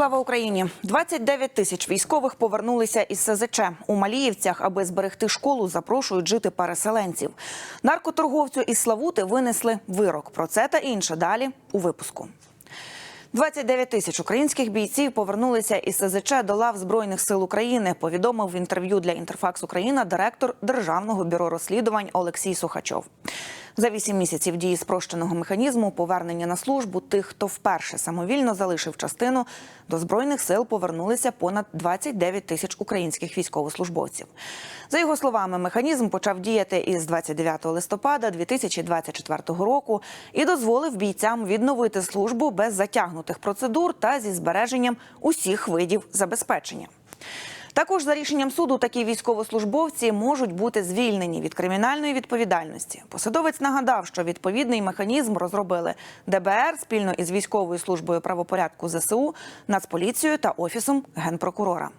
Слава Україні! 29 тисяч військових повернулися із СЗЧ. У Маліївцях, аби зберегти школу, запрошують жити переселенців. Наркоторговцю із Славути винесли вирок. Про це та інше далі у випуску. 29 тисяч українських бійців повернулися із СЗЧ до лав Збройних сил України. Повідомив в інтерв'ю для Інтерфакс Україна директор Державного бюро розслідувань Олексій Сухачов. За вісім місяців дії спрощеного механізму повернення на службу тих, хто вперше самовільно залишив частину, до збройних сил повернулися понад 29 тисяч українських військовослужбовців. За його словами, механізм почав діяти із 29 листопада 2024 року і дозволив бійцям відновити службу без затягнутих процедур та зі збереженням усіх видів забезпечення. Також за рішенням суду такі військовослужбовці можуть бути звільнені від кримінальної відповідальності. Посадовець нагадав, що відповідний механізм розробили ДБР спільно із військовою службою правопорядку ЗСУ, Нацполіцією та офісом генпрокурора.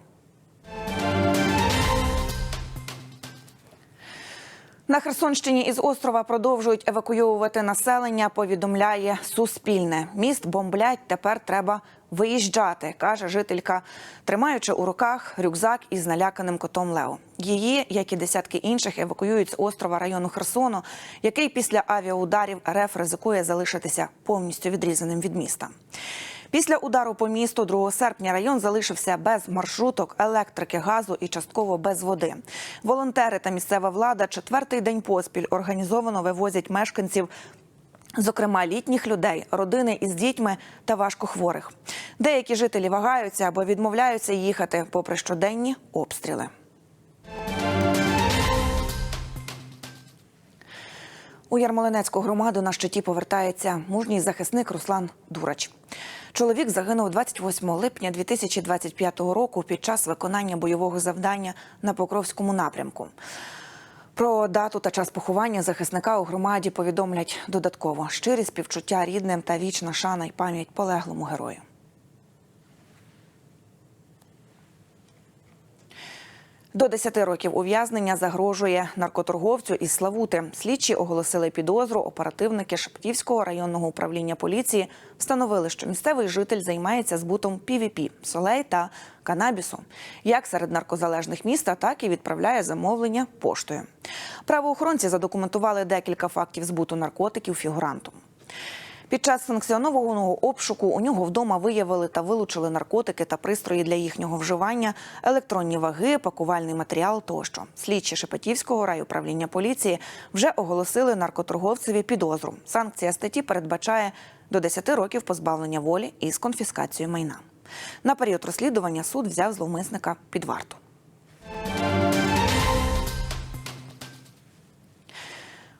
На Херсонщині із острова продовжують евакуйовувати населення. Повідомляє Суспільне. Міст бомблять. Тепер треба виїжджати, каже жителька, тримаючи у руках рюкзак із наляканим котом Лео. Її, як і десятки інших, евакуюють з острова району Херсону, який після авіаударів РФ ризикує залишитися повністю відрізаним від міста. Після удару по місту 2 серпня район залишився без маршруток, електрики, газу і частково без води. Волонтери та місцева влада четвертий день поспіль організовано вивозять мешканців. Зокрема, літніх людей, родини із дітьми та важкохворих. Деякі жителі вагаються або відмовляються їхати, попри щоденні обстріли. У Ярмолинецьку громаду на щиті повертається мужній захисник Руслан Дурач. Чоловік загинув 28 липня 2025 року під час виконання бойового завдання на Покровському напрямку. Про дату та час поховання захисника у громаді повідомлять додатково щирі співчуття рідним та вічна шана й пам'ять полеглому герою. До 10 років ув'язнення загрожує наркоторговцю із Славути. Слідчі оголосили підозру. Оперативники Шептівського районного управління поліції встановили, що місцевий житель займається збутом PVP, солей та канабісу, як серед наркозалежних міста, так і відправляє замовлення поштою. Правоохоронці задокументували декілька фактів збуту наркотиків фігурантом. Під час санкціонованого обшуку у нього вдома виявили та вилучили наркотики та пристрої для їхнього вживання, електронні ваги, пакувальний матеріал тощо. Слідчі Шепетівського райуправління поліції вже оголосили наркоторговцеві підозру. Санкція статті передбачає до 10 років позбавлення волі із конфіскацією майна. На період розслідування суд взяв зловмисника під варту.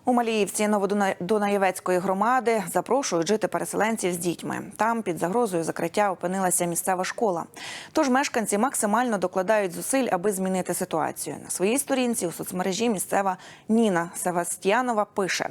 У Маліївці Новодунаєвецької громади запрошують жити переселенців з дітьми. Там під загрозою закриття опинилася місцева школа. Тож мешканці максимально докладають зусиль, аби змінити ситуацію. На своїй сторінці у соцмережі місцева Ніна Севастьянова пише.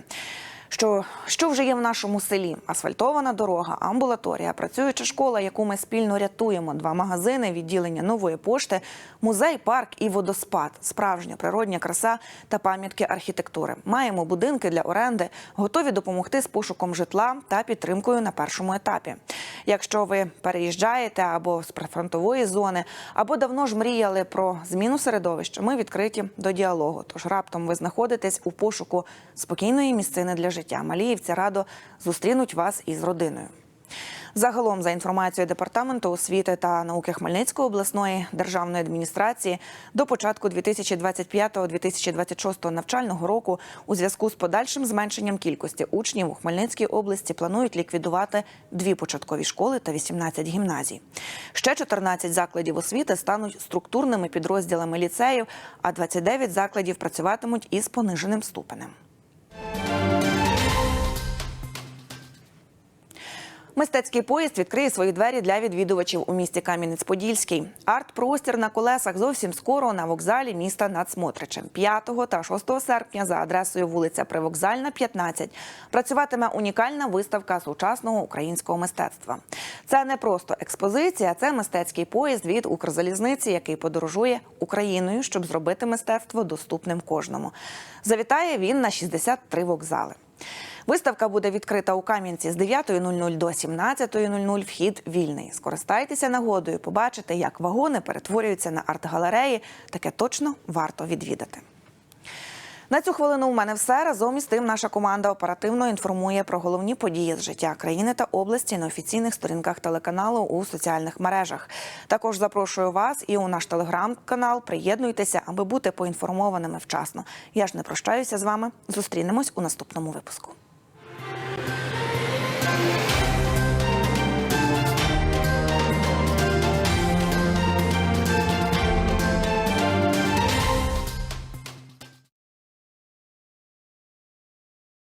Що, що вже є в нашому селі? Асфальтована дорога, амбулаторія, працююча школа, яку ми спільно рятуємо, два магазини, відділення нової пошти, музей, парк і водоспад, справжня природня краса та пам'ятки архітектури. Маємо будинки для оренди, готові допомогти з пошуком житла та підтримкою на першому етапі. Якщо ви переїжджаєте або з прифронтової зони, або давно ж мріяли про зміну середовища, ми відкриті до діалогу. Тож раптом ви знаходитесь у пошуку спокійної місцини для життя. Маліївці радо зустрінуть вас із родиною. Загалом, за інформацією департаменту освіти та науки Хмельницької обласної державної адміністрації, до початку 2025-2026 навчального року у зв'язку з подальшим зменшенням кількості учнів у Хмельницькій області планують ліквідувати дві початкові школи та 18 гімназій. Ще 14 закладів освіти стануть структурними підрозділами ліцеїв, а 29 закладів працюватимуть із пониженим ступенем. Мистецький поїзд відкриє свої двері для відвідувачів у місті Кам'янець-Подільський. Арт-простір на колесах зовсім скоро на вокзалі міста над Смотричем. 5 та 6 серпня за адресою вулиця Привокзальна, 15, працюватиме унікальна виставка сучасного українського мистецтва. Це не просто експозиція, це мистецький поїзд від Укрзалізниці, який подорожує Україною, щоб зробити мистецтво доступним кожному. Завітає він на 63 вокзали. Виставка буде відкрита у Кам'янці з 9.00 до 17.00. Вхід вільний. Скористайтеся нагодою, побачите, як вагони перетворюються на арт-галереї. Таке точно варто відвідати. На цю хвилину у мене все. Разом із тим наша команда оперативно інформує про головні події з життя країни та області на офіційних сторінках телеканалу у соціальних мережах. Також запрошую вас і у наш телеграм-канал. Приєднуйтеся, аби бути поінформованими вчасно. Я ж не прощаюся з вами. Зустрінемось у наступному випуску.